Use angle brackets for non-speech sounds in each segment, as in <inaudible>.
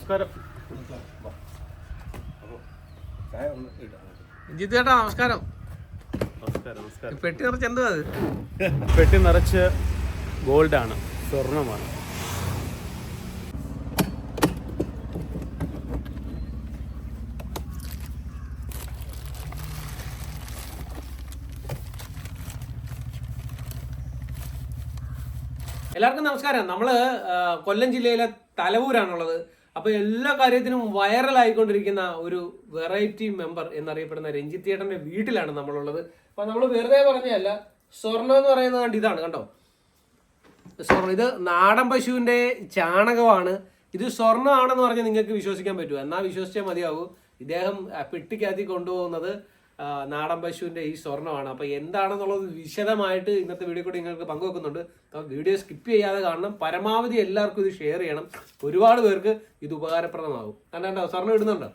നമസ്കാരം. ചേട്ടാ നമസ്കാരം. പെട്ടി നിറച്ച് എന്തുവാ അത്? പെട്ടി നിറച്ച് ഗോൾഡാണ് സ്വർണമാണ് എല്ലാവർക്കും നമസ്കാരം. നമ്മൾ കൊല്ലം ജില്ലയിലെ തലവൂരാണുള്ളത്. അപ്പൊ എല്ലാ കാര്യത്തിനും വൈറലായിക്കൊണ്ടിരിക്കുന്ന ഒരു വെറൈറ്റി മെമ്പർ എന്നറിയപ്പെടുന്ന രഞ്ജിത്ത് ചേട്ടന്റെ വീട്ടിലാണ് നമ്മളുള്ളത്. അപ്പൊ നമ്മൾ വെറുതെ പറഞ്ഞതല്ല സ്വർണം എന്ന് പറയുന്നത് കണ്ട് ഇതാണ് കണ്ടോ? സ്വർണം. ഇത് നാടൻ പശുവിന്റെ ചാണകമാണ്. ഇത് സ്വർണമാണെന്ന് പറഞ്ഞ് നിങ്ങൾക്ക് വിശ്വസിക്കാൻ പറ്റുമോ? എന്നാൽ വിശ്വസിച്ചേ മതിയാവൂ. ഇദ്ദേഹം പെട്ടിക്കകത്തി കൊണ്ടുപോകുന്നത് നാടൻ പശുവിന്റെ ഈ സ്വർണമാണ് അപ്പൊ എന്താണെന്നുള്ളത് വിശദമായിട്ട് ഇന്നത്തെ വീഡിയോ കൂടി നിങ്ങൾക്ക് പങ്കുവെക്കുന്നുണ്ട്. അപ്പോൾ വീഡിയോ സ്കിപ്പ് ചെയ്യാതെ കാണണം. പരമാവധി എല്ലാവർക്കും ഇത് ഷെയർ ചെയ്യണം. ഒരുപാട് പേർക്ക് ഇത് ഉപകാരപ്രദമാകും. കണ്ടോ? സ്വർണം ഇടുന്നുണ്ടോ?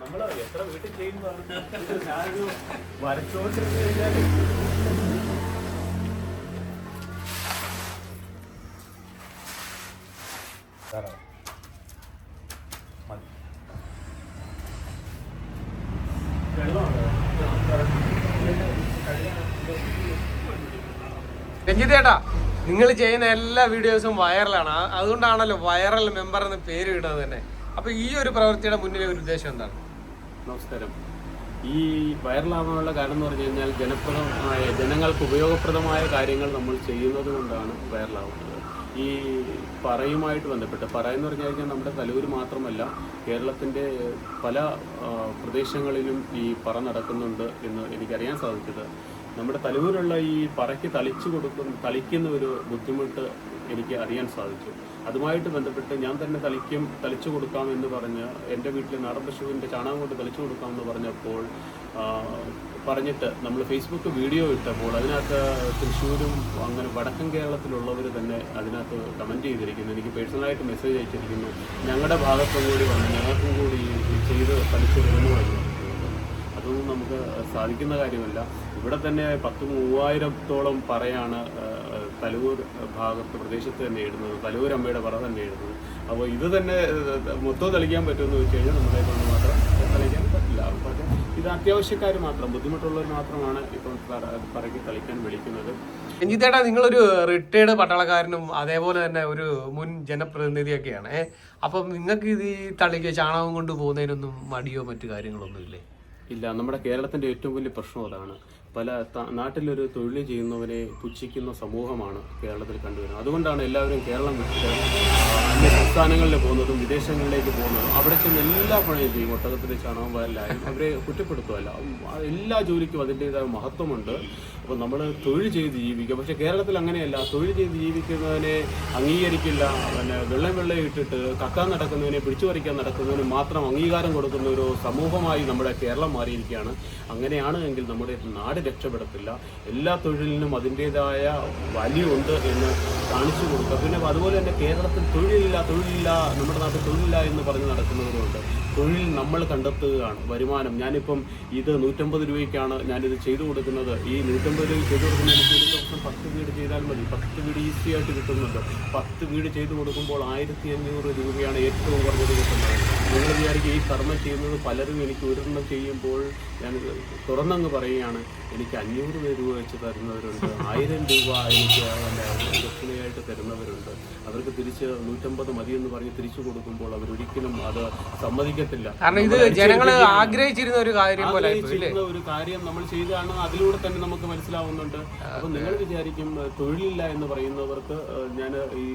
നമ്മൾ എത്ര വീട്ടിൽ ചെയ്യുന്നതാണ്? ഞാനൊരു വരച്ചോണ്ടിരുന്ന് കഴിഞ്ഞാൽ രഞ്ജിത്ത് ചേട്ടാ നിങ്ങൾ ചെയ്യുന്ന എല്ലാ വീഡിയോസും വൈറലാണ്. അതുകൊണ്ടാണല്ലോ വൈറൽ മെമ്പർ എന്ന് പേര് ഇടുന്നത് തന്നെ. അപ്പൊ ഈ ഒരു പ്രവൃത്തിയുടെ മുന്നിലെ ഒരു ഉദ്ദേശം എന്താണ്? നമസ്കാരം. ഈ വൈറലാവാനുള്ള കാരണം എന്ന് പറഞ്ഞു കഴിഞ്ഞാൽ ജനപ്രദമായ ജനങ്ങൾക്ക് ഉപയോഗപ്രദമായ കാര്യങ്ങൾ നമ്മൾ ചെയ്യുന്നത് കൊണ്ടാണ് വൈറലാവുന്നത്. ഈ പറയുമായിട്ട് ബന്ധപ്പെട്ട് പറയുന്ന പറഞ്ഞു കഴിഞ്ഞാൽ നമ്മുടെ തലൂർ മാത്രമല്ല കേരളത്തിന്റെ പല പ്രദേശങ്ങളിലും ഈ പറ നടക്കുന്നുണ്ട് എന്ന് എനിക്കറിയാൻ സാധിച്ചത്. നമ്മുടെ തലൂരുള്ള ഈ പറയ്ക്ക് തളിച്ചു കൊടുക്കുന്ന തളിക്കുന്ന ഒരു ബുദ്ധിമുട്ട് എനിക്ക് അറിയാൻ സാധിച്ചു. അതുമായിട്ട് ബന്ധപ്പെട്ട് ഞാൻ തന്നെ തളിക്കും തളിച്ചു കൊടുക്കാം എന്ന് പറഞ്ഞ് എന്റെ വീട്ടിലെ നാടൻ പശുവിന്റെ ചാണകം കൊണ്ട് തളിച്ചു കൊടുക്കാം എന്ന് പറഞ്ഞപ്പോൾ പറഞ്ഞിട്ട് നമ്മൾ ഫേസ്ബുക്ക് വീഡിയോ ഇട്ടപ്പോൾ അതിനകത്ത് തൃശ്ശൂരും അങ്ങനെ വടക്കൻ കേരളത്തിലുള്ളവർ തന്നെ അതിനകത്ത് കമന്റ് ചെയ്തിരിക്കുന്നു. എനിക്ക് പേഴ്സണലായിട്ട് മെസ്സേജ് അയച്ചിരിക്കുന്നു. ഞങ്ങളുടെ ഭാഗത്തും കൂടി വന്ന് ഞങ്ങൾക്കും കൂടി ചെയ്ത് തളിച്ചു കൊടുക്കുന്നു അതൊന്നും നമുക്ക് സാധിക്കുന്ന കാര്യമല്ല. ഇവിടെ തന്നെ പത്ത് മൂവായിരത്തോളം പറയാണ് തലൂർ ഭാഗത്ത് പ്രദേശത്ത് തന്നെ ഇടുന്നത് തലൂർ അമ്മയുടെ പറ തന്നെ ഇടുന്നത്. അപ്പോൾ ഇത് തന്നെ മൊത്തം തെളിക്കാൻ പറ്റുമെന്ന് വെച്ച് കഴിഞ്ഞാൽ നമ്മളെ കൊണ്ട് മാത്രം തെളിക്കാൻ പറ്റില്ല. പക്ഷേ ഇത് അത്യാവശ്യക്കാർ മാത്രം ബുദ്ധിമുട്ടുള്ളവർ മാത്രമാണ് ഇപ്പം പറക്കി പറയ്ക്ക് കളിക്കാൻ വിളിക്കുന്നത്. രഞ്ജിത്തേട്ടാ നിങ്ങളൊരു റിട്ടയർഡ് പട്ടാളക്കാരനും അതേപോലെ തന്നെ ഒരു മുൻ ജനപ്രതിനിധിയൊക്കെയാണ്. അപ്പം നിങ്ങൾക്ക് ഇത് ഈ തളിക്ക് ചാണകം കൊണ്ട് പോകുന്നതിനൊന്നും മടിയോ മറ്റു കാര്യങ്ങളൊന്നും ഇല്ലേ? ഇല്ല നമ്മുടെ കേരളത്തിന്റെ ഏറ്റവും വലിയ പ്രശ്നം അതാണ്. പല നാട്ടിലൊരു തൊഴിൽ ചെയ്യുന്നവരെ പുച്ഛിക്കുന്ന സമൂഹമാണ് കേരളത്തിൽ കണ്ടുവരുന്നത്. അതുകൊണ്ടാണ് എല്ലാവരും കേരളം വിട്ടിട്ട് അന്യ സംസ്ഥാനങ്ങളിൽ പോകുന്നതും വിദേശങ്ങളിലേക്ക് പോകുന്നതും അവിടെ ചെന്ന് എല്ലാ പണിയും ചെയ്യും. ഒട്ടകത്തിന്റെ ചാണകം വയലായും അവരെ കുറ്റപ്പെടുത്തുമല്ല എല്ലാ ജോലിക്കും അതിന്റെതായ മഹത്വമുണ്ട്. അപ്പോൾ നമ്മൾ തൊഴിൽ ചെയ്ത് ജീവിക്കുക പക്ഷേ കേരളത്തിൽ അങ്ങനെയല്ല. തൊഴിൽ ചെയ്ത് ജീവിക്കുന്നതിനെ അംഗീകരിക്കില്ല. പിന്നെ വെള്ളം വെള്ളം ഇട്ടിട്ട് കക്കാൻ നടക്കുന്നതിനെ പിടിച്ചു പറിക്കാൻ നടക്കുന്നതിന് മാത്രം അംഗീകാരം കൊടുക്കുന്ന ഒരു സമൂഹമായി നമ്മുടെ കേരളം മാറിയിരിക്കുകയാണ്. അങ്ങനെയാണ് എങ്കിൽ നമ്മുടെ നാട് രക്ഷപ്പെടത്തില്ല. എല്ലാ തൊഴിലിനും അതിന്റെതായ ഉണ്ട് എന്ന് കാണിച്ചു കൊടുക്കുക. പിന്നെ അതുപോലെ തന്നെ കേരളത്തിൽ തൊഴിലില്ല തൊഴിലില്ല നമ്മുടെ നാട്ടിൽ തൊഴിലില്ല എന്ന് പറഞ്ഞ് നടക്കുന്നവരുണ്ട് തൊഴിൽ നമ്മൾ കണ്ടെത്തുകയാണ്. വരുമാനം. ഞാനിപ്പം ഇത് നൂറ്റമ്പത് രൂപയ്ക്കാണ് ഞാനിത് ചെയ്തു കൊടുക്കുന്നത്. ഈ നൂറ്റമ്പത് രൂപ ചെയ്ത് കൊടുക്കുന്ന ഒരു ദിവസം പത്ത് വീട് ചെയ്താൽ മതി. പത്ത് വീട് ഈസി ആയിട്ട് കിട്ടുന്നുണ്ട്. പത്ത് വീട് ചെയ്ത് കൊടുക്കുമ്പോൾ ആയിരത്തി അഞ്ഞൂറ് രൂപയാണ് ഏറ്റവും കുറഞ്ഞത് കിട്ടുന്നത്. നിങ്ങൾ വിചാരിക്കും ഈ കർമ്മം ചെയ്യുന്നത് പലരും എനിക്ക് ഒരെണ്ണം ചെയ്യുമ്പോൾ ഞാൻ തുറന്നങ്ങ് പറയുകയാണ് എനിക്ക് അഞ്ഞൂറ് രൂപ വെച്ച് തരുന്നവരുണ്ട് ആയിരം രൂപ എനിക്ക് ദക്ഷിണയായിട്ട് തരുന്നവരുണ്ട്. അവർക്ക് തിരിച്ച് നൂറ്റമ്പത് എന്ന് പറഞ്ഞ് തിരിച്ചു കൊടുക്കുമ്പോൾ അവരൊരിക്കലും അത് സമ്മതിക്കത്തില്ല. കാരണം ഇത് ജനങ്ങൾ ആഗ്രഹിച്ചിരുന്ന ഒരു കാര്യം പോലെ ആഗ്രഹിച്ചിരുന്ന ഒരു കാര്യം നമ്മൾ ചെയ്തതാണ് അതിലൂടെ തന്നെ നമുക്ക് മനസ്സിലാവുന്നുണ്ട്. അപ്പൊ നിങ്ങൾ വിചാരിക്കും തൊഴിലില്ല എന്ന് പറയുന്നവർക്ക് ഞാൻ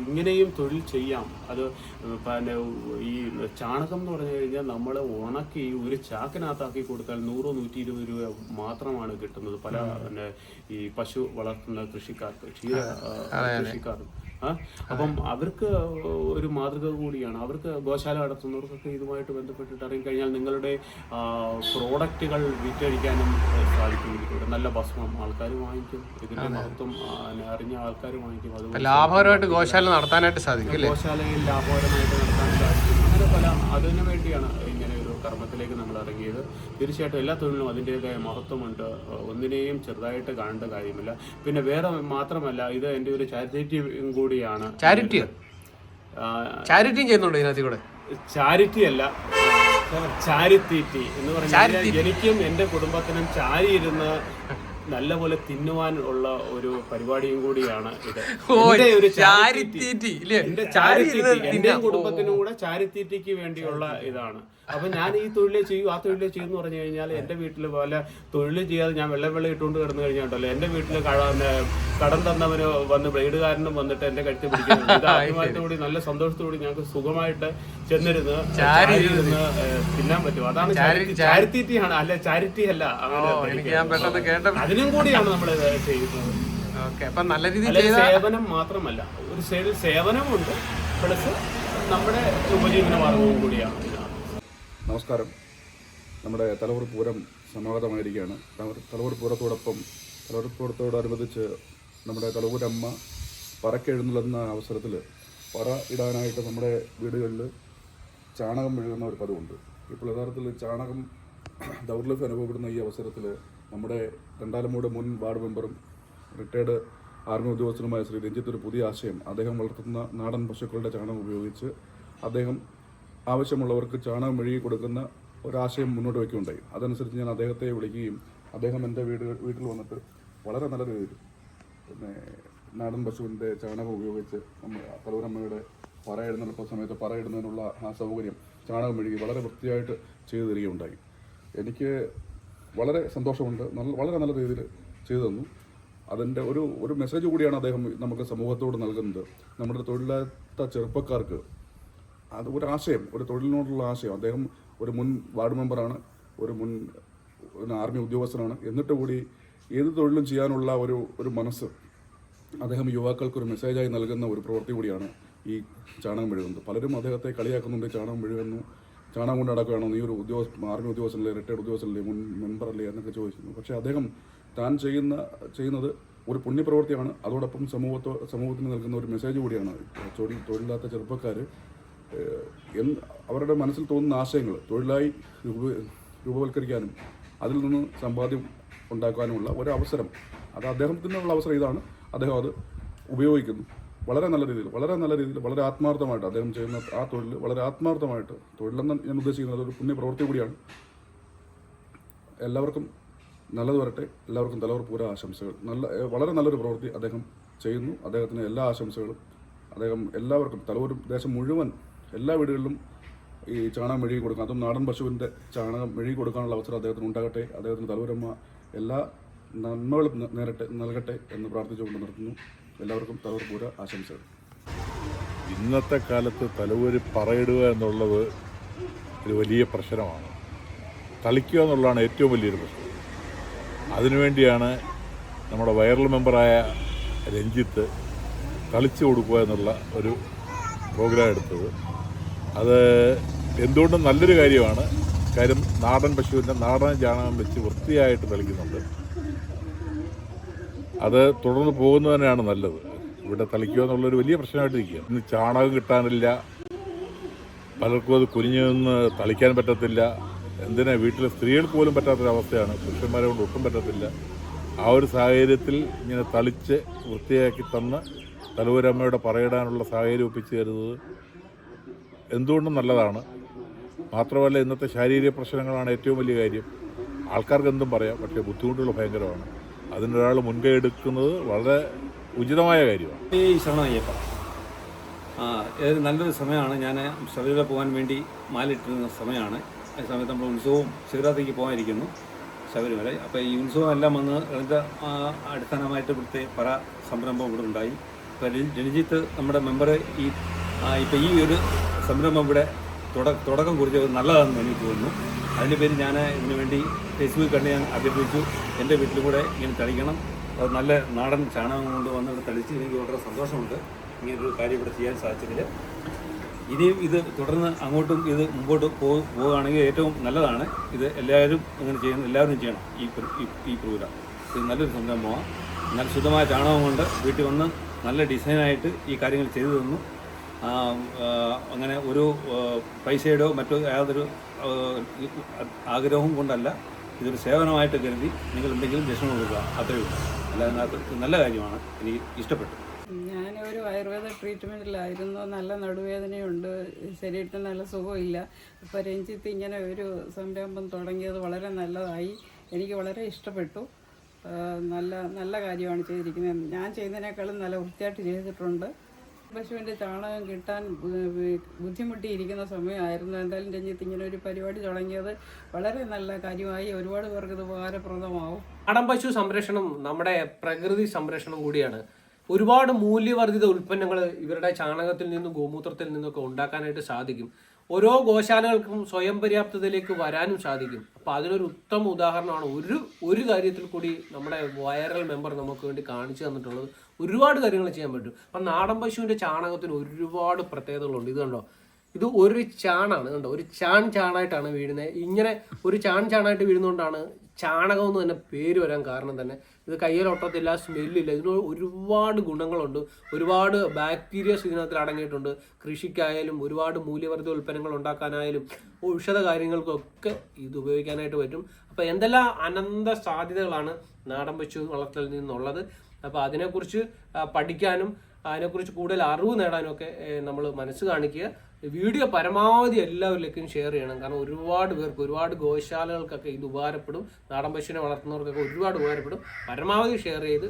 ഇങ്ങനെയും തൊഴിൽ ചെയ്യാം. അത് പിന്നെ ഈ ചാണകം എന്ന് പറഞ്ഞു കഴിഞ്ഞാൽ നമ്മൾ ഉണക്കി ഒരു ചാക്കിനകത്താക്കി കൊടുത്താൽ നൂറോ നൂറ്റി ഇരുപത് രൂപ മാത്രമാണ് കിട്ടുന്നത്. പല പിന്നെ ഈ പശു വളർത്തുന്ന കൃഷിക്കാർക്ക് ക്ഷീര കൃഷിക്കാർക്ക്? അപ്പം അവർക്ക് ഒരു മാതൃക കൂടിയാണ്. അവർക്ക് ഗോശാല നടത്തുന്നവർക്കൊക്കെ ഇതുമായിട്ട് ബന്ധപ്പെട്ടിട്ട് അറിയിക്കഴിഞ്ഞാൽ നിങ്ങളുടെ പ്രോഡക്റ്റുകൾ വിറ്റഴിക്കാനും സാധിക്കും ഇതിലൂടെ നല്ല ഭക്ഷണം ആൾക്കാർ വാങ്ങിക്കും. ഇതിന്റെ മഹത്വം അറിഞ്ഞ ആൾക്കാർ വാങ്ങിക്കും. അത് ലാഭകരമായിട്ട് ഗോശാല നടത്താനായിട്ട് സാധിക്കും ഗോശാലയിൽ ലാഭകരമായിട്ട് നടത്താൻ സാധിക്കും. പല അതിനു വേണ്ടിയാണ് ഇങ്ങനെ ഒരു കർമ്മത്തിലേക്ക് നമ്മൾ ഇറങ്ങിയത്. തീർച്ചയായിട്ടും എല്ലാ തൊഴിലിനും അതിന്റെതായ മഹത്വമുണ്ട്. ഒന്നിനെയും ചെറുതായിട്ട് കാണേണ്ട കാര്യമില്ല. പിന്നെ വേറെ മാത്രമല്ല ഇത് എന്റെ ഒരു ചാരിറ്റിയും കൂടിയാണ്. ചാരിറ്റി ചാരിറ്റിയും ചെയ്യുന്നുണ്ടോ ഇതിനകത്ത് കൂടെ ചാരിറ്റി അല്ല ചാരിത്തീറ്റി എന്ന് പറഞ്ഞാൽ എനിക്കും എന്റെ കുടുംബത്തിനും ചാരി ഇരുന്ന് നല്ലപോലെ തിന്നുവാൻ ഉള്ള ഒരു പരിപാടിയും കൂടിയാണ് ഇത്. എന്റെ ഒരു ചാരിത്തീറ്റി ചാരിത്തീറ്റി എന്റെ ചാരിത്തീറ്റി എന്റെ കുടുംബത്തിനും കൂടെ ചാരിത്തീറ്റിക്ക് വേണ്ടിയുള്ള ഇതാണ്. അപ്പൊ ഞാൻ ഈ തൊഴിലേ ചെയ്യൂ ആ തൊഴിലേ ചെയ്യും എന്ന് പറഞ്ഞു കഴിഞ്ഞാൽ എന്റെ വീട്ടിൽ പോലെ തൊഴിൽ ചെയ്യാതെ ഞാൻ വെള്ളം വെള്ളം ഇട്ടുകൊണ്ട് കിടന്നു കഴിഞ്ഞാണ്ടല്ലോ. എന്റെ വീട്ടിൽ കടം തന്നവന് വന്ന് ബ്ലേഡുകാരനും വന്നിട്ട് എന്റെ കഴുത്തി പിടിക്കുന്നു. ഇത് <laughs> ആദ്യമായിട്ടോടി നല്ല സന്തോഷത്തോടെ ഞങ്ങൾക്ക് സുഖമായിട്ട് ചെന്നിരുന്ന് ചാരി ഇരുന്ന് തിന്നാൻ പറ്റും. അതാണ് ചാരിറ്റിയാണ് അല്ല ചാരിറ്റി അല്ല അതിനും കൂടിയാണ് നമ്മൾ ചെയ്യുന്നത്. നല്ല രീതിയിൽ സേവനം മാത്രമല്ല. ഒരു സൈഡിൽ സേവനമുണ്ട് പ്ലസ് നമ്മുടെ ഉപജീവന മാർഗവും കൂടിയാണ്. നമസ്കാരം. നമ്മുടെ തലവൂർ പൂരം സമാഗതമായിരിക്കുകയാണ്. തലവൂർ- പൂരത്തോടൊപ്പം തലവൂർ പൂരത്തോടനുബന്ധിച്ച് നമ്മുടെ തലവൂരമ്മ പറക്കെഴുന്നള്ളുന്ന അവസരത്തിൽ പറ ഇടാനായിട്ട് നമ്മുടെ വീടുകളിൽ ചാണകം മെഴുകുന്ന ഒരു പതിവുണ്ട്. ഇപ്പോൾ യഥാർത്ഥത്തിൽ ചാണകം <clears throat> ദൗർലഭ്യം അനുഭവപ്പെടുന്ന ഈ അവസരത്തിൽ നമ്മുടെ രണ്ടാലമൂട് മുൻ വാർഡ് മെമ്പറും റിട്ടയർഡ് ആർമി ഉദ്യോഗസ്ഥനുമായ ശ്രീ രഞ്ജിത്ത് ഒരു പുതിയ ആശയം അദ്ദേഹം വളർത്തുന്ന നാടൻ പശുക്കളുടെ ചാണകം ഉപയോഗിച്ച് അദ്ദേഹം ആവശ്യമുള്ളവർക്ക് ചാണകം മെഴുകി കൊടുക്കുന്ന ഒരാശയം മുന്നോട്ട് വയ്ക്കുകയുണ്ടായി. അതനുസരിച്ച് ഞാൻ അദ്ദേഹത്തെ വിളിക്കുകയും അദ്ദേഹം എന്റെ വീട് വീട്ടിൽ വന്നിട്ട് വളരെ നല്ല രീതിയിൽ പിന്നെ നാടൻ പശുവിന്റെ ചാണകം ഉപയോഗിച്ച് നമ്മൾ തലവരമ്മയുടെ പറ എഴുന്നള്ളിപ്പ സമയത്ത് പറ ഇടുന്നതിനുള്ള ആ സൗകര്യം ചാണകം മെഴുകി വളരെ വൃത്തിയായിട്ട് ചെയ്തു തരികയുണ്ടായി. എനിക്ക് വളരെ സന്തോഷമുണ്ട്. നല്ല വളരെ നല്ല രീതിയിൽ ചെയ്തു തന്നു. അതിന്റെ ഒരു ഒരു മെസ്സേജ് കൂടിയാണ് അദ്ദേഹം നമുക്ക് സമൂഹത്തോട് നൽകുന്നത്. നമ്മുടെ തൊഴിലാത്ത ചെറുപ്പക്കാർക്ക് അത് ഒരു ആശയം ഒരു തൊഴിലിനോടുള്ള ആശയം. അദ്ദേഹം ഒരു മുൻ വാർഡ് മെമ്പറാണ് ഒരു മുൻ ആർമി ഉദ്യോഗസ്ഥനാണ്. എന്നിട്ട് കൂടി ഏത് തൊഴിലും ചെയ്യാനുള്ള ഒരു ഒരു മനസ്സ് അദ്ദേഹം യുവാക്കൾക്ക് ഒരു മെസ്സേജായി നൽകുന്ന ഒരു പ്രവൃത്തി കൂടിയാണ് ഈ ചാണകം മെഴുകുന്നത്. പലരും അദ്ദേഹത്തെ കളിയാക്കുന്നുണ്ട്. ചാണകം മെഴുകുന്നു. ചാണകം കൊണ്ട് നടക്കുകയാണോ? നീ ഒരു ഉദ്യോഗസ്ഥ ആർമി ഉദ്യോഗസ്ഥനല്ലേ റിട്ടയർഡ് ഉദ്യോഗസ്ഥനല്ലേ മുൻ മെമ്പറല്ലേ എന്നൊക്കെ ചോദിക്കുന്നു. പക്ഷേ അദ്ദേഹം താൻ ചെയ്യുന്ന ചെയ്യുന്നത് ഒരു പുണ്യപ്രവൃത്തിയാണ്. അതോടൊപ്പം സമൂഹത്തോ സമൂഹത്തിന് നൽകുന്ന ഒരു മെസ്സേജ് കൂടിയാണ്. തൊഴിലില്ലാത്ത ചെറുപ്പക്കാർ അവരുടെ മനസ്സിൽ തോന്നുന്ന ആശയങ്ങൾ തൊഴിലായി രൂപ രൂപവൽക്കരിക്കാനും അതിൽ നിന്ന് സമ്പാദ്യം ഉണ്ടാക്കാനുമുള്ള ഒരു അവസരം അത് അദ്ദേഹത്തിനുള്ള അവസരം ഇതാണ്. അദ്ദേഹം അത് ഉപയോഗിക്കുന്നു. വളരെ നല്ല രീതിയിൽ വളരെ നല്ല രീതിയിൽ വളരെ ആത്മാർത്ഥമായിട്ട് അദ്ദേഹം ചെയ്യുന്ന ആ തൊഴിൽ വളരെ ആത്മാർത്ഥമായിട്ട് തൊഴിലെന്ന് ഞാൻ ഉദ്ദേശിക്കുന്നത് ഒരു പുണ്യ പ്രവൃത്തി കൂടിയാണ്. എല്ലാവർക്കും നല്ലത് വരട്ടെ. എല്ലാവർക്കും തലവർ പൂര ആശംസകൾ. നല്ല വളരെ നല്ലൊരു പ്രവൃത്തി അദ്ദേഹം ചെയ്യുന്നു. അദ്ദേഹത്തിന് എല്ലാ ആശംസകളും. അദ്ദേഹം എല്ലാവർക്കും തലവരും ദേശം മുഴുവൻ എല്ലാ വീടുകളിലും ഈ ചാണകം മെഴുകി കൊടുക്കാം അതും നാടൻ പശുവിന്റെ ചാണകം മെഴുകി കൊടുക്കാനുള്ള അവസരം അദ്ദേഹത്തിന് ഉണ്ടാകട്ടെ. അദ്ദേഹത്തിന് തലവരമ്മ എല്ലാ നന്മകളും നേരട്ടെ നൽകട്ടെ എന്ന് പ്രാർത്ഥിച്ചുകൊണ്ട് നിർത്തുന്നു. എല്ലാവർക്കും തലവർ പൂര ആശംസകൾ. ഇന്നത്തെ കാലത്ത് തലവൂര് പറയിടുക എന്നുള്ളത് ഒരു വലിയ പ്രശ്നമാണ്. കളിക്കുക എന്നുള്ളതാണ് ഏറ്റവും വലിയൊരു പ്രശ്നം. അതിനുവേണ്ടിയാണ് നമ്മുടെ വൈറൽ മെമ്പറായ രഞ്ജിത്ത് കളിച്ചു കൊടുക്കുക എന്നുള്ള ഒരു പ്രോഗ്രാം എടുത്തത്. അത് എന്തുകൊണ്ടും നല്ലൊരു കാര്യമാണ്. കാര്യം നാടൻ പശുവിന്റെ നാടൻ ചാണകം വെച്ച് വൃത്തിയായിട്ട് തളിക്കുന്നുണ്ട്. അത് തുടർന്ന് പോകുന്നത് തന്നെയാണ് നല്ലത്. ഇവിടെ തളിക്കുക എന്നുള്ളൊരു വലിയ പ്രശ്നമായിട്ടിരിക്കുക ഇന്ന് ചാണകം കിട്ടാനില്ല. പലർക്കും അത് കുനിഞ്ഞു നിന്ന് തളിക്കാൻ പറ്റത്തില്ല. എന്തിനാ വീട്ടിലെ സ്ത്രീകൾക്ക് പോലും പറ്റാത്തൊരവസ്ഥയാണ്. പുരുഷന്മാരെ കൊണ്ട് ഒട്ടും പറ്റത്തില്ല. ആ ഒരു സാഹചര്യത്തിൽ ഇങ്ങനെ തളിച്ച് വൃത്തിയാക്കി തന്ന് തലവൂരമ്മയുടെ പറയിടാനുള്ള സാഹചര്യം ഒപ്പിച്ചു തരുന്നത് എന്തുകൊണ്ടും നല്ലതാണ്. മാത്രമല്ല ഇന്നത്തെ ശാരീരിക പ്രശ്നങ്ങളാണ് ഏറ്റവും വലിയ കാര്യം. ആൾക്കാർക്ക് എന്തും പറയാം പക്ഷേ ബുദ്ധിമുട്ടുകൾ ഭയങ്കരമാണ്. അതിനൊരാൾ മുൻകൈ എടുക്കുന്നത് വളരെ ഉചിതമായ കാര്യമാണ്. ഈ ശരണയ്യപ്പ. ആ നല്ലൊരു സമയമാണ്. ഞാൻ ശബരിമല പോകാൻ വേണ്ടി മാലിട്ടിരുന്ന സമയമാണ്. ആ സമയത്ത് നമ്മൾ ഉത്സവവും ശിവരാത്രിക്ക് പോകാനിരിക്കുന്നു ശബരിമല. അപ്പോൾ ഈ ഉത്സവം എല്ലാം വന്ന് അതിന്റെ അടിസ്ഥാനമായിട്ട് ഇവിടുത്തെ പല സംരംഭം ഇവിടെ ഉണ്ടായി. ഇപ്പോൾ രഞ്ജിത്ത് നമ്മുടെ മെമ്പർ ഈ ഇപ്പോൾ ഈ ഒരു സംരംഭം ഇവിടെ തുട തുടക്കം കുറിച്ചത് നല്ലതാണെന്ന് എനിക്ക് തോന്നുന്നു. അതിന്റെ പേര് ഞാൻ ഇതിനു വേണ്ടി ഫേസ്ബുക്കിൽ കണ്ട് ഞാൻ അഭ്യർത്ഥിച്ചു. എന്റെ വീട്ടിൽ കൂടെ ഇങ്ങനെ തളിക്കണം അത് നല്ല നാടൻ ചാണകം കൊണ്ട് വന്ന് ഇവിടെ തളിച്ച് എനിക്ക് വളരെ സന്തോഷമുണ്ട്. ഇങ്ങനൊരു കാര്യം ഇവിടെ ചെയ്യാൻ സാധിച്ചതിൽ ഇനിയും ഇത് തുടർന്ന് അങ്ങോട്ടും ഇത് മുമ്പോട്ട് പോവുകയാണെങ്കിൽ ഏറ്റവും നല്ലതാണ്. ഇത് എല്ലാവരും അങ്ങനെ ചെയ്യുന്ന എല്ലാവരും ചെയ്യണം ഈ ഈ- പ്രോഗ്രാം. ഇത് നല്ലൊരു സംരംഭമാണ്. നല്ല ശുദ്ധമായ ചാണകം കൊണ്ട് വീട്ടിൽ വന്ന് നല്ല ഡിസൈനായിട്ട് ഈ കാര്യങ്ങൾ ചെയ്തു തന്നു. അങ്ങനെ ഒരു പൈസയുടെയോ മറ്റോ യാതൊരു ആഗ്രഹവും കൊണ്ടല്ല. ഇതൊരു സേവനമായിട്ട് കരുതി നിങ്ങൾ എന്തെങ്കിലും ദക്ഷിണ കൊടുക്കുക. അത്രയേ ഉള്ളൂ. അല്ലാതെ നല്ല കാര്യമാണ്. എനിക്ക് ഇഷ്ടപ്പെട്ടു. ഞാൻ ഒരു ആയുർവേദ ട്രീറ്റ്മെന്റിലായിരുന്നു നല്ല നടുവേദനയുണ്ട്. ശരീരത്തിന് നല്ല സുഖമില്ല. അപ്പോൾ രഞ്ജിത്ത് ഇങ്ങനെ ഒരു സംരംഭം തുടങ്ങിയത് വളരെ നല്ലതായി. എനിക്ക് വളരെ ഇഷ്ടപ്പെട്ടു. നല്ല നല്ല കാര്യമാണ് ചെയ്തിരിക്കുന്നത്. ഞാൻ ചെയ്യുന്നതിനേക്കാളും നല്ല വൃത്തിയായിട്ട് ചെയ്തിട്ടുണ്ട്. പശുവിന്റെ ചാണകം കിട്ടാൻ ബുദ്ധിമുട്ടിയിരിക്കുന്ന സമയമായിരുന്നു. എന്തായാലും രഞ്ജിത്ത് ഇങ്ങനെ ഒരു പരിപാടി തുടങ്ങിയത് വളരെ നല്ല കാര്യമായി. ഒരുപാട് പേർക്ക് ഇത് ഉപകാരപ്രദമാവും. നാടൻ പശു സംരക്ഷണം നമ്മുടെ പ്രകൃതി സംരക്ഷണം കൂടിയാണ്. ഒരുപാട് മൂല്യവർദ്ധിത ഉൽപ്പന്നങ്ങൾ ഇവരുടെ ചാണകത്തിൽ നിന്നും ഗോമൂത്രത്തിൽ നിന്നൊക്കെ ഉണ്ടാക്കാനായിട്ട് സാധിക്കും. ഓരോ ഗോശാലകൾക്കും സ്വയം പര്യാപ്തതയിലേക്ക് വരാനും സാധിക്കും. അപ്പൊ അതിനൊരു ഉത്തമ ഉദാഹരണമാണ് ഒരു ഒരു കാര്യത്തിൽ കൂടി നമ്മുടെ വൈറൽ മെമ്പർ നമുക്ക് വേണ്ടി കാണിച്ചു തന്നിട്ടുള്ളത്. ഒരുപാട് കാര്യങ്ങൾ ചെയ്യാൻ പറ്റും. അപ്പം നാടൻ പശുവിന്റെ ചാണകത്തിന് ഒരുപാട് പ്രത്യേകതകളുണ്ട്. ഇത് കണ്ടോ? ഇത് ഒരു ചാണാണ്. കണ്ടോ? ഒരു ചാൺ ചാണായിട്ടാണ് വീഴുന്നത്. ഇങ്ങനെ ഒരു ചാൺ ചാണായിട്ട് വീഴുന്നതുകൊണ്ടാണ് ചാണകം എന്ന് തന്നെ പേര് വരാൻ കാരണം തന്നെ. ഇത് കയ്യിലൊട്ടത്തില്ല സ്മെല്ലില്ല. ഇതിന് ഒരുപാട് ഗുണങ്ങളുണ്ട്. ഒരുപാട് ബാക്ടീരിയസ് ഇതിനകത്ത് അടങ്ങിയിട്ടുണ്ട്. കൃഷിക്കായാലും ഒരുപാട് മൂല്യവർദ്ധിത ഉൽപ്പന്നങ്ങൾ ഉണ്ടാക്കാനായാലും ഔഷധ കാര്യങ്ങൾക്കൊക്കെ ഇത് ഉപയോഗിക്കാനായിട്ട് പറ്റും. അപ്പോൾ എന്തെല്ലാം അനന്ത സാധ്യതകളാണ് നാടൻ പശു വളർത്തലിൽ നിന്നുള്ളത്? അപ്പോൾ അതിനെക്കുറിച്ച് പഠിക്കാനും അതിനെക്കുറിച്ച് കൂടുതൽ അറിവ് നേടാനും ഒക്കെ നമ്മൾ മനസ്സ് കാണിക്കുക. വീഡിയോ പരമാവധി എല്ലാവരിലേക്കും ഷെയർ ചെയ്യണം. കാരണം ഒരുപാട് പേർക്ക് ഒരുപാട് ഗോശാലകൾക്കൊക്കെ ഇത് ഉപകാരപ്പെടും. നാടൻ പശുവിനെ വളർത്തുന്നവർക്കൊക്കെ ഒരുപാട് ഉപകാരപ്പെടും. പരമാവധി ഷെയർ ചെയ്ത്